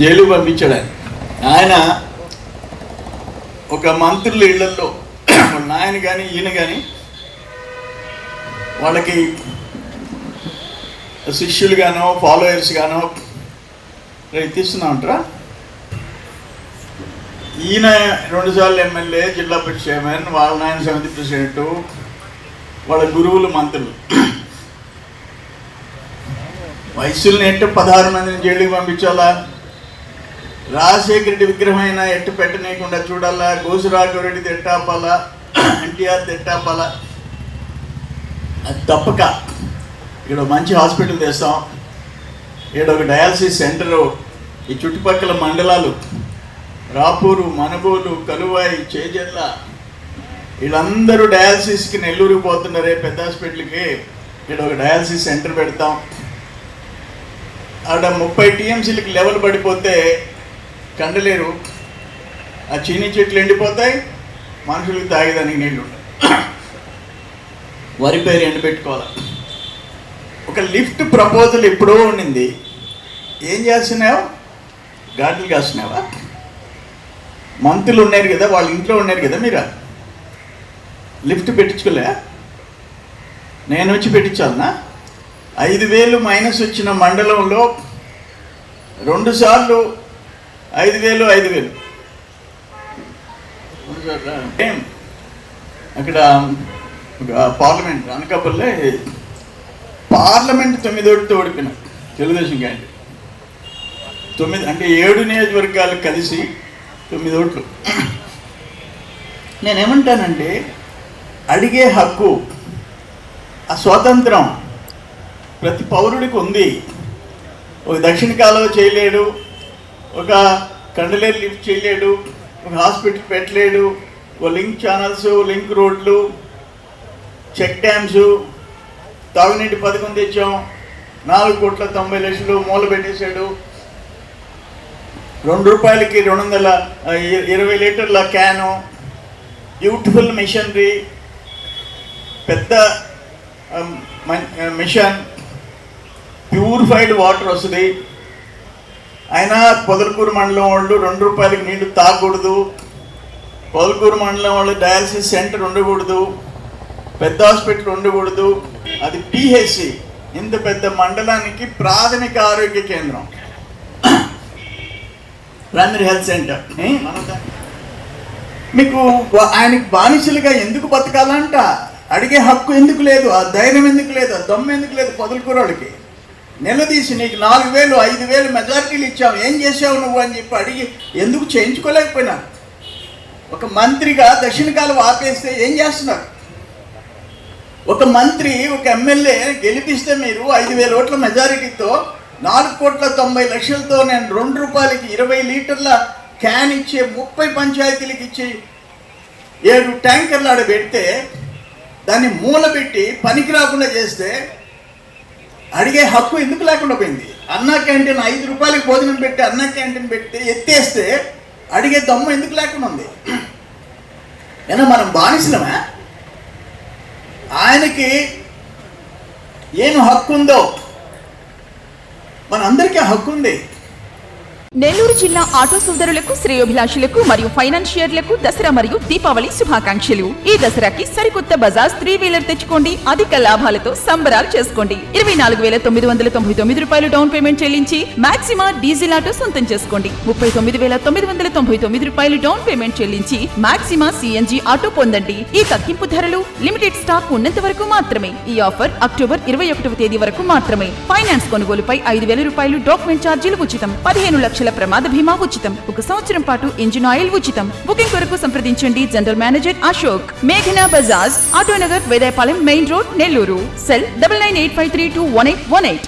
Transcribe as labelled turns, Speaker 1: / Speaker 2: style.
Speaker 1: Jail పంపించాడు ఆయన ఆయన ఒక మంత్రుల ఇళ్ళలో నాయన కానీ ఈయన కానీ వాళ్ళకి శిష్యులు గానో ఫాలోయర్స్ గానో రేపు తీస్తున్నామంటారా ఈయన రెండుసార్లు ఎమ్మెల్యే జిల్లా పరిషత్ చైర్మన్ వాళ్ళ నాయన సమితి ప్రెసిడెంట్ వాళ్ళ గురువులు మంత్రులు. వయసుల్ని ఎట్టు పదహారు మందిని జైలుకి పంపించాలా? రాజశేఖర రెడ్డి విగ్రహమైన ఎట్టు పెట్టనీయకుండా చూడాలా గోసురాఘవ రెడ్డి తిట్టాపాల ఎన్టీఆర్ తిట్టాపాల. అది తప్పక. ఇక్కడ మంచి హాస్పిటల్ తెస్తాం. ఇక్కడ ఒక డయాలసిస్ సెంటర్. ఈ చుట్టుపక్కల మండలాలు. రాపూరు మనబోలు కలువాయి చేజల్ల వీళ్ళందరూ డయాలసిస్కి నెల్లూరుకి పోతున్నారే పెద్ద హాస్పిటల్కి. ఇక్కడ ఒక డయాలసిస్ సెంటర్ పెడతాం. ఆడ ముప్పై టీఎంసీలకి లెవెల్ పడిపోతే కండలేరు. ఆ చీని చెట్లు ఎండిపోతాయి మనుషులకు తాగేదానికి నీళ్ళు ఉండవు వరి పేరు ఎండబెట్టుకోవాలి? ఒక లిఫ్ట్ ప్రపోజల్ ఎప్పుడో ఉండింది. ఏం చేస్తున్నావు? గాడ్లు కాస్తున్నావా? మంత్రులు ఉన్నారు కదా వాళ్ళ ఇంట్లో ఉన్నారు కదా మీరు? లిఫ్ట్ పెట్టించుకోలే? నేను వచ్చి పెట్టించాలనా? ఐదు వేలు మైనస్ వచ్చిన మండలంలో రెండుసార్లు ఐదు వేలు ఐదు వేలు. అక్కడ ఒక పార్లమెంట్ అనకాపల్లె పార్లమెంట్ తొమ్మిదోటితో ఓడిపోయిన తెలుగుదేశం క్యాండిడేట్ తొమ్మిది అంటే ఏడు నియోజకవర్గాలు కలిసి తొమ్మిది ఓట్లు. నేనేమంటానంటే అడిగే హక్కు ఆ స్వాతంత్రం ప్రతి పౌరుడికి ఉంది. ఒక దక్షిణ కాలువ చేయలేడు ఒక కండలేరు లిఫ్ట్ చేయలేడు ఒక హాస్పిటల్ పెట్టలేడు ఒక లింక్ ఛానల్స్ లింక్ రోడ్లు చెక్ డ్యామ్స్ తాగునీటి పథకం తెచ్చాం నాలుగు కోట్ల తొంభై లక్షలు మూల పెట్టేశాడు. రెండు రూపాయలకి రెండు వందల ఇరవై లీటర్ల క్యాను బ్యూటిఫుల్ మిషనరీ పెద్ద మిషన్ ప్యూరిఫైడ్ వాటర్ వస్తుంది అయినా పొదలకూరు మండలం వాళ్ళు రెండు రూపాయలకి నీళ్ళు తాగకూడదు. పొదలకూరు మండలం వాళ్ళు డయాలసిస్ సెంటర్ ఉండకూడదు. పెద్ద హాస్పిటల్ ఉండకూడదు. అది పిహెచ్సి ఇంత పెద్ద మండలానికి ప్రాథమిక ఆరోగ్య కేంద్రం. Primary health centre. మీకు ఆయనకి బానిసలుగా ఎందుకు బతకాలంట? అడిగే హక్కు ఎందుకు లేదు? ఆ ధైర్యం ఎందుకు లేదు? ఆ దమ్ము ఎందుకు లేదు పొదలకూరోళ్ళకి నిలదీసి నీకు నాలుగు వేలు ఐదు వేలు మెజారిటీలు ఇచ్చావు. ఏం చేసావు నువ్వు అని చెప్పి అడిగి ఎందుకు చేయించుకోలేకపోయినా? ఒక మంత్రిగా దక్షిణ కాలం ఆపేస్తే ఏం చేస్తున్నారు? ఒక మంత్రి ఒక ఎమ్మెల్యే గెలిపిస్తే మీరు ఐదు వేల ఓట్ల మెజారిటీతో నాలుగు కోట్ల తొంభై లక్షలతో నేను రెండు రూపాయలకి ఇరవై లీటర్ల క్యాన్ ఇచ్చే ముప్పై పంచాయతీలకు ఇచ్చి ఏడు ట్యాంకర్లు ఆడ పెడితే దాన్ని మూలబెట్టి పనికి రాకుండా చేస్తే అడిగే హక్కు ఎందుకు లేకుండా పోయింది? అన్నా క్యాంటీన్ ఐదు రూపాయలకి భోజనం పెట్టి అన్నా క్యాంటీన్ పెట్టి ఎత్తేస్తే అడిగే దమ్ము ఎందుకు లేకుండా ఉంది? ఏనా మనం బానిసలమా? ఆయనకి ఏం హక్కు ఉందో? మనందరికీ హక్కు ఉంది.
Speaker 2: నెల్లూరు జిల్లా ఆటో సోదరులకు శ్రేయోభిలాషులకు మరియు ఫైనాన్షియర్లకు దసరా మరియు దీపావళి శుభాకాంక్షలు. ఈ దసరాకి సరికొత్త బజాజ్ త్రీ వీలర్ తెచ్చుకోండి. అధిక లాభాలతో సంబరాలు చేసుకోండి. ఇరవై నాలుగు వేల తొమ్మిది వందల తొంభై తొమ్మిది రూపాయలు డౌన్ పేమెంట్ చెల్లించి మాక్సిమా డీజిల్ ఆటో సొంతం చేసుకోండి. ముప్పై తొమ్మిది వేల తొమ్మిది వందల తొంభై తొమ్మిది రూపాయలు డౌన్ పేమెంట్ చెల్లించి మాక్సిమా సిఎన్జి ఆటో పొందండి. ఈ తగ్గింపు ధరలు లిమిటెడ్ స్టాక్ ఉన్నంత వరకు మాత్రమే. ఈ ఆఫర్ అక్టోబర్ ఇరవై ఒకటవ తేదీ వరకు మాత్రమే. ఫైనాన్స్ కొనుగోలుపై ఐదు వేల రూపాయలు డాక్యుమెంట్ ఛార్జీలు ఉచితం. పదిహేను లక్షల ప్రమాద బీమా ఉచితం. ఒక సంవత్సరం పాటు ఇంజిన్ ఆయిల్ ఉచితం. బుకింగ్ కొరకు సంప్రదించండి జనరల్ మేనేజర్ అశోక్. మేఘనా Bajaj Autonagar Vedayapalem main road Nellore. Cell double nine eight five three two one eight one eight.